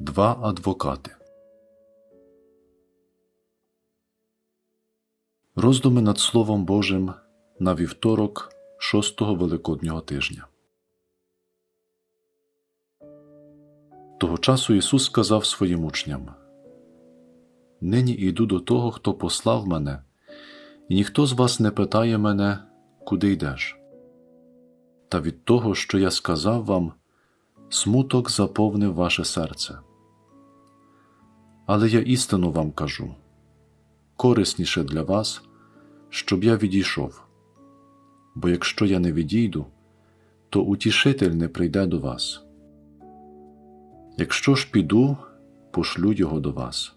Два адвокати. Роздуми над Словом Божим на вівторок шостого Великоднього тижня. Того часу Ісус сказав своїм учням Нині йду до того, хто послав мене, і ніхто з вас не питає мене, куди йдеш. Та від того, що я сказав вам, смуток заповнив ваше серце. Але я істину вам кажу корисніше для вас, щоб я відійшов. Бо якщо я не відійду, то утішитель не прийде до вас. Якщо ж піду, пошлю його до вас.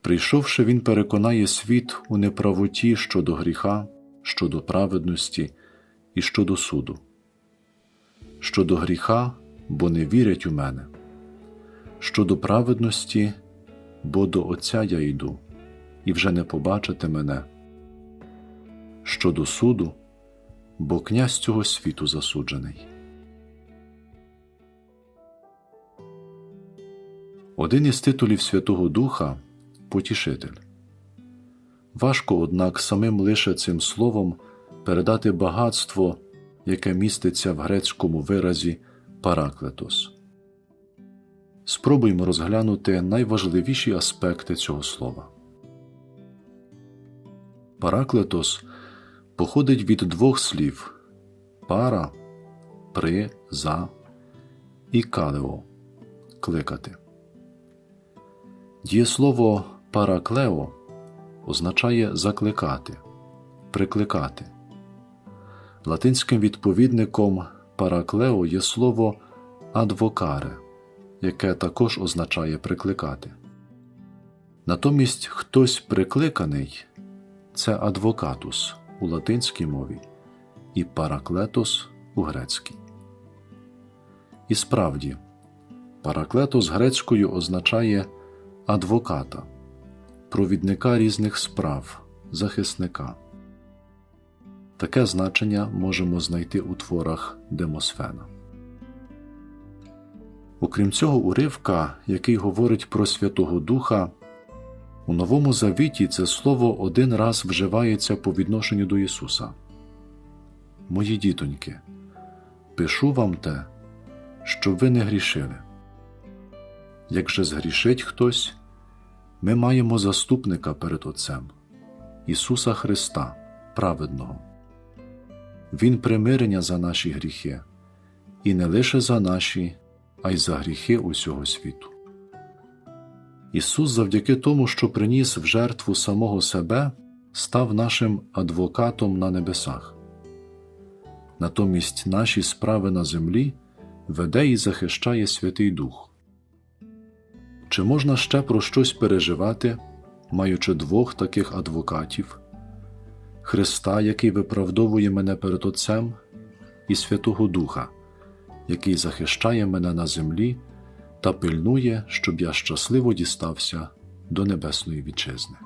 Прийшовши, він переконає світ у неправоті щодо гріха, щодо праведності і щодо суду. Щодо гріха, бо не вірять у мене, щодо праведності, бо до Отця я йду, і вже не побачите мене. Щодо суду, бо князь цього світу засуджений. Один із титулів Святого Духа потішитель. Важко, однак, самим лише цим словом передати багатство, яке міститься в грецькому виразі параклетос. Спробуймо розглянути найважливіші аспекти цього слова. Параклетос походить від двох слів пара, при, за і калео кликати. Дієслово параклео означає закликати, прикликати. Латинським відповідником параклео є слово адвокаре, яке також означає прикликати. Натомість хтось прикликаний це адвокатус у латинській мові і параклетос у грецькій. І справді, параклетос грецькою означає адвоката, провідника різних справ, захисника. Таке значення можемо знайти у творах Демосфена. Окрім цього уривка, який говорить про Святого Духа, у Новому Завіті це слово один раз вживається по відношенню до Ісуса. Мої дітоньки, пишу вам те, щоб ви не грішили. Як же згрішить хтось, ми маємо заступника перед Отцем Ісуса Христа, праведного. Він примирення за наші гріхи, і не лише за наші, а й за гріхи усього світу. Ісус, завдяки тому, що приніс в жертву самого себе, став нашим адвокатом на небесах. Натомість наші справи на землі веде і захищає Святий Дух. Чи можна ще про щось переживати, маючи двох таких адвокатів Христа, який виправдовує мене перед Отцем, і Святого Духа, який захищає мене на землі та пильнує, щоб я щасливо дістався до Небесної Вітчизни.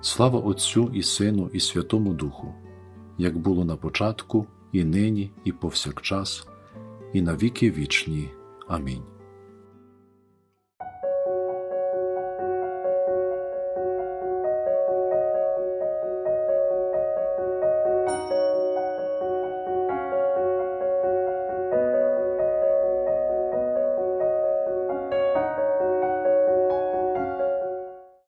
Слава Отцю і Сину, і Святому Духу, як було на початку, і нині, і повсякчас, і на віки вічні. Амінь.